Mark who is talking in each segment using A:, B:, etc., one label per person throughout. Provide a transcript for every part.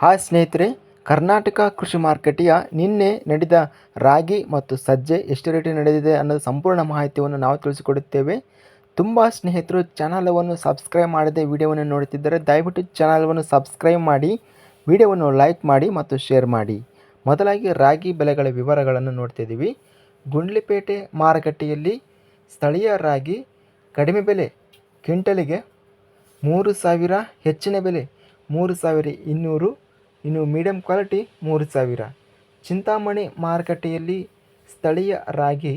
A: Hi ಸ್ನೇಹಿತರೆ, ಕರ್ನಾಟಕ ಕೃಷಿ ಮಾರುಕಟ್ಟೆಯ ನಿನ್ನೆ ನಡೆದ ರಾಗಿ ಮತ್ತು ಸಜ್ಜೆ ಎಷ್ಟು ರೇಟಿಗೆ ನಡೆದಿದೆ ಅನ್ನೋದು ಸಂಪೂರ್ಣ ಮಾಹಿತಿಯನ್ನು ನಾವು ತಿಳಿಸಿಕೊಡುತ್ತೇವೆ. ತುಂಬ ಸ್ನೇಹಿತರು, ಚಾನಲವನ್ನು ಸಬ್ಸ್ಕ್ರೈಬ್ ಮಾಡದೆ ವಿಡಿಯೋವನ್ನು ನೋಡುತ್ತಿದ್ದರೆ ದಯವಿಟ್ಟು ಚಾನಲವನ್ನು ಸಬ್ಸ್ಕ್ರೈಬ್ ಮಾಡಿ, ವಿಡಿಯೋವನ್ನು ಲೈಕ್ ಮಾಡಿ ಮತ್ತು ಶೇರ್ ಮಾಡಿ. ಮೊದಲಾಗಿ ರಾಗಿ ಬೆಲೆಗಳ ವಿವರಗಳನ್ನು ನೋಡ್ತಿದ್ದೀವಿ ಗುಂಡ್ಲಿಪೇಟೆ ಮಾರುಕಟ್ಟೆಯಲ್ಲಿ ಸ್ಥಳೀಯ ರಾಗಿ ಕಡಿಮೆ ಬೆಲೆ, ಕ್ವಿಂಟಲಿಗೆ ಮೂರು ಸಾವಿರ, ಹೆಚ್ಚಿನ ಬೆಲೆ ಮೂರು ಸಾವಿರ ಇನ್ನೂರು ಇನ್ನು ಮೀಡಿಯಂ ಕ್ವಾಲಿಟಿ ಮೂರು ಸಾವಿರ. ಚಿಂತಾಮಣಿ ಮಾರುಕಟ್ಟೆಯಲ್ಲಿ ಸ್ಥಳೀಯ ರಾಗಿ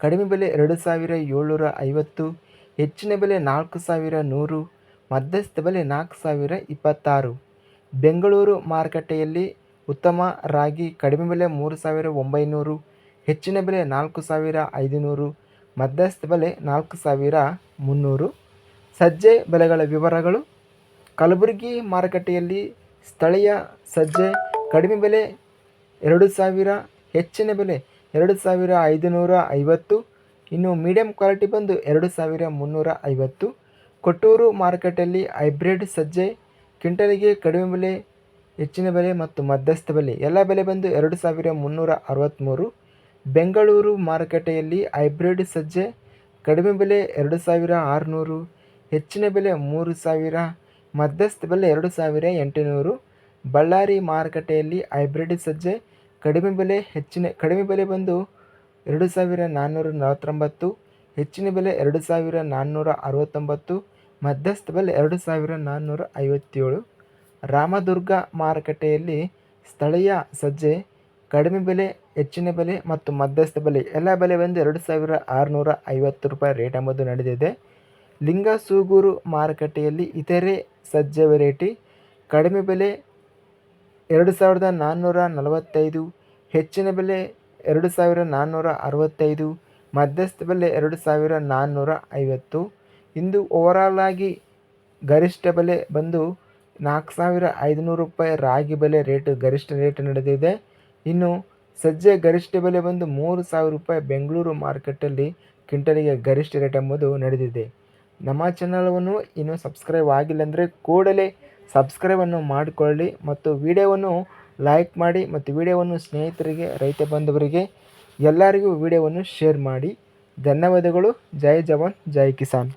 A: ಕಡಿಮೆ ಬೆಲೆ ಎರಡು ಸಾವಿರ ಏಳ್ನೂರ ಐವತ್ತು, ಹೆಚ್ಚಿನ ಬೆಲೆ ನಾಲ್ಕು ಸಾವಿರ ನೂರು, ಮಧ್ಯಸ್ಥ ಬೆಲೆ ನಾಲ್ಕು ಸಾವಿರ ಇಪ್ಪತ್ತಾರು. ಬೆಂಗಳೂರು ಮಾರುಕಟ್ಟೆಯಲ್ಲಿ ಉತ್ತಮ ರಾಗಿ ಕಡಿಮೆ ಬೆಲೆ ಮೂರು ಸಾವಿರ ಒಂಬೈನೂರು, ಹೆಚ್ಚಿನ ಬೆಲೆ ನಾಲ್ಕು ಸಾವಿರ ಐದುನೂರು, ಮಧ್ಯಸ್ಥ ಬೆಲೆ ನಾಲ್ಕು ಸಾವಿರ ಮುನ್ನೂರು. ಸಜ್ಜೆ ಬೆಲೆಗಳ ವಿವರಗಳು ಕಲಬುರಗಿ ಮಾರುಕಟ್ಟೆಯಲ್ಲಿ ಸ್ಥಳೀಯ ಸಜ್ಜೆ, ಕಡಿಮೆ ಬೆಲೆ ಎರಡು ಸಾವಿರ, ಹೆಚ್ಚಿನ ಬೆಲೆ ಎರಡು ಸಾವಿರ ಐದುನೂರ ಐವತ್ತು, ಇನ್ನು ಮೀಡಿಯಂ ಕ್ವಾಲಿಟಿ ಬಂದು ಎರಡು ಸಾವಿರ ಮುನ್ನೂರ ಐವತ್ತು. ಕೊಟ್ಟೂರು ಮಾರುಕಟ್ಟೆಯಲ್ಲಿ ಹೈಬ್ರಿಡ್ ಸಜ್ಜೆ, ಕ್ವಿಂಟಲಿಗೆ ಕಡಿಮೆ ಬೆಲೆ, ಹೆಚ್ಚಿನ ಬೆಲೆ ಮತ್ತು ಮಧ್ಯಸ್ಥ ಬೆಲೆ ಎಲ್ಲ ಬೆಲೆ ಬಂದು ಎರಡು ಸಾವಿರ ಮುನ್ನೂರ ಅರವತ್ತ್ಮೂರು ಬೆಂಗಳೂರು ಮಾರುಕಟ್ಟೆಯಲ್ಲಿ ಹೈಬ್ರಿಡ್ ಸಜ್ಜೆ, ಕಡಿಮೆ ಬೆಲೆ ಎರಡು ಸಾವಿರ ಆರುನೂರು, ಹೆಚ್ಚಿನ ಬೆಲೆ ಮೂರು ಸಾವಿರ ಮಧ್ಯಸ್ಥ ಬೆಲೆ ಎರಡು ಸಾವಿರ ಎಂಟುನೂರು. ಬಳ್ಳಾರಿ ಮಾರುಕಟ್ಟೆಯಲ್ಲಿ ಹೈಬ್ರಿಡ್ ಸಜ್ಜೆ. ಕಡಿಮೆ ಬೆಲೆ, ಹೆಚ್ಚಿನ, ಕಡಿಮೆ ಬೆಲೆ ಬಂದು ಎರಡು ಸಾವಿರ ನಾನ್ನೂರ ನಲವತ್ತೊಂಬತ್ತು. ಹೆಚ್ಚಿನ ಬೆಲೆ ಎರಡು ಸಾವಿರ ನಾನ್ನೂರ ಅರವತ್ತೊಂಬತ್ತು. ಮಧ್ಯಸ್ಥ ಬೆಲೆ ಎರಡು ಸಾವಿರ ನಾನ್ನೂರ ಐವತ್ತೇಳು. ರಾಮದುರ್ಗ ಮಾರುಕಟ್ಟೆಯಲ್ಲಿ ಸ್ಥಳೀಯ ಸಜ್ಜೆ. ಕಡಿಮೆ ಬೆಲೆ, ಹೆಚ್ಚಿನ ಬೆಲೆ ಮತ್ತು ಮಧ್ಯಸ್ಥ ಬೆಲೆ ಎಲ್ಲ ಬೆಲೆ ಬಂದು ಎರಡು ಸಾವಿರ ಆರುನೂರ ಐವತ್ತು ರೂಪಾಯಿ ರೇಟ್ ಎಂಬುದು ನಡೆದಿದೆ. ಲಿಂಗಸೂಗೂರು ಮಾರುಕಟ್ಟೆಯಲ್ಲಿ ಇತರೆ ಸಜ್ಜೆ ವೆರೈಟಿ. ಕಡಿಮೆ ಬೆಲೆ ಎರಡು ಸಾವಿರದ ನಾನ್ನೂರ ನಲವತ್ತೈದು, ಹೆಚ್ಚಿನ ಬೆಲೆ ಎರಡು ಸಾವಿರ ನಾನ್ನೂರ ಅರವತ್ತೈದು, ಮಧ್ಯಸ್ಥ ಬೆಲೆ ಎರಡು ಸಾವಿರ ನಾನ್ನೂರ ಐವತ್ತು. ಇಂದು ಓವರಾಲ್ ಆಗಿ ಗರಿಷ್ಠ ಬೆಲೆ ಬಂದು ನಾಲ್ಕು ಸಾವಿರ ಐದುನೂರು ರೂಪಾಯಿ ರಾಗಿ ಬೆಲೆ ರೇಟ್, ಗರಿಷ್ಠ ರೇಟ್ ನಡೆದಿದೆ. ಇನ್ನು ಸಜ್ಜೆ ಗರಿಷ್ಠ ಬೆಲೆ ಬಂದು ಮೂರು ಸಾವಿರ ರೂಪಾಯಿ ಬೆಂಗಳೂರು ಮಾರ್ಕೆಟಲ್ಲಿ ಕ್ವಿಂಟಲಿಗೆ ಗರಿಷ್ಠ ರೇಟ್ ಎಂಬುದು ನಡೆದಿದೆ. ನಮ್ಮ ಚಾನಲವನ್ನು ಇನ್ನೂ ಸಬ್ಸ್ಕ್ರೈಬ್ ಆಗಿಲ್ಲ ಅಂದರೆ ಕೂಡಲೇ ಸಬ್ಸ್ಕ್ರೈಬನ್ನು ಮಾಡಿಕೊಳ್ಳಿ ಮತ್ತು ವಿಡಿಯೋವನ್ನು ಲೈಕ್ ಮಾಡಿ ಮತ್ತು ವಿಡಿಯೋವನ್ನು ಸ್ನೇಹಿತರಿಗೆ, ರೈತ ಬಾಂಧವರಿಗೆ, ಎಲ್ಲರಿಗೂ ವಿಡಿಯೋವನ್ನು ಶೇರ್ ಮಾಡಿ. ಧನ್ಯವಾದಗಳು. ಜೈ ಜವಾನ್, ಜೈ ಕಿಸಾನ್.